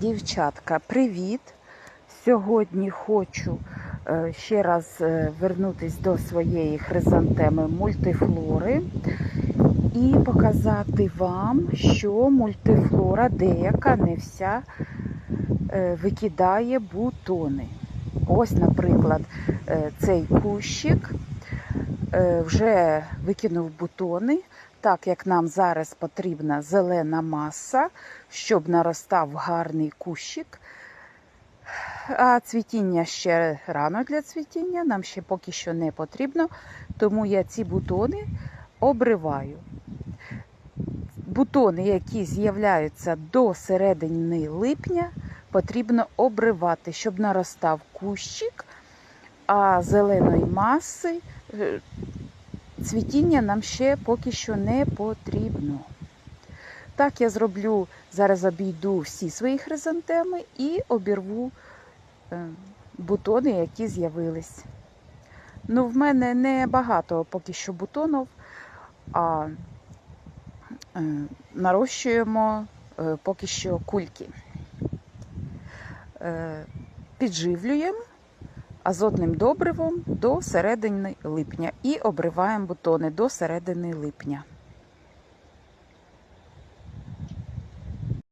Дівчатка, привіт! Сьогодні хочу е, ще раз е, вернутись до своєї хризантеми мультифлори і показати вам, що мультифлора деяка, не вся, е, викидає бутони. Ось, наприклад, цей кущик вже викинув бутони, так як нам зараз потрібна зелена маса, щоб наростав гарний кущик. А цвітіння ще рано для цвітіння, нам ще поки що не потрібно, тому я ці бутони обриваю. Бутони, які з'являються до середини липня, потрібно обривати, щоб наростав кущик, а зеленої маси е, цвітіння нам ще поки що не потрібно. Так, я зроблю, зараз обійду всі свої хризантеми і обірву е, бутони, які з'явились. Ну, в мене не багато поки що бутонів, а е, нарощуємо е, поки що кульки. Підживлюємо азотним добривом до середини липня і обриваємо бутони до середини липня.